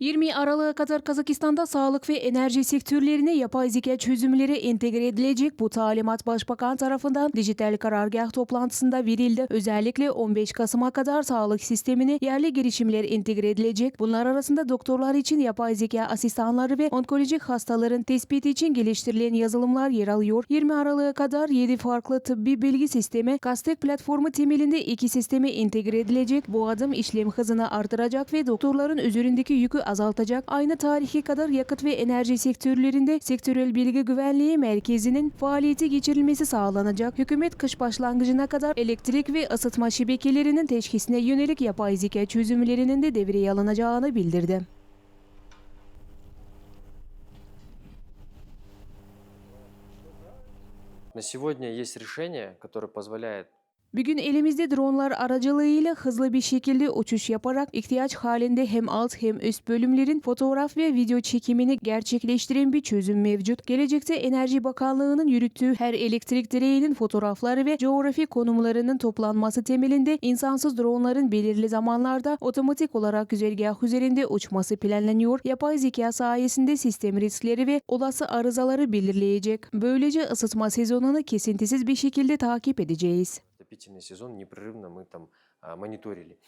20 Aralık'a kadar Kazakistan'da sağlık ve enerji sektörlerine yapay zeka çözümleri entegre edilecek. Bu talimat Başbakan tarafından dijital karargah toplantısında verildi. Özellikle 15 Kasım'a kadar sağlık sistemine yerli girişimler entegre edilecek. Bunlar arasında doktorlar için yapay zeka asistanları ve onkolojik hastaların tespiti için geliştirilen yazılımlar yer alıyor. 20 Aralık'a kadar 7 farklı tıbbi bilgi sistemi Kastek platformu temelinde iki sisteme entegre edilecek. Bu adım işlem hızını artıracak ve doktorların üzerindeki yükü azaltacak. Aynı tarihe kadar yakıt ve enerji sektörlerinde sektörel bilgi güvenliği merkezinin faaliyeti geçirilmesi sağlanacak. Hükümet kış başlangıcına kadar elektrik ve ısıtma şebekelerinin teşhisine yönelik yapay zeka çözümlerinin de devreye alınacağını bildirdi. На сегодня есть решение, которое позволяет Bugün elimizde dronlar aracılığıyla hızlı bir şekilde uçuş yaparak ihtiyaç halinde hem alt hem üst bölümlerin fotoğraf ve video çekimini gerçekleştiren bir çözüm mevcut. Gelecekte Enerji Bakanlığı'nın yürüttüğü her elektrik direğinin fotoğrafları ve coğrafi konumlarının toplanması temelinde insansız dronların belirli zamanlarda otomatik olarak güzergah üzerinde uçması planlanıyor. Yapay zeka sayesinde sistem riskleri ve olası arızaları belirleyecek. Böylece ısıtma sezonunu kesintisiz bir şekilde takip edeceğiz. Отопительный сезон непрерывно мы там а, мониторили.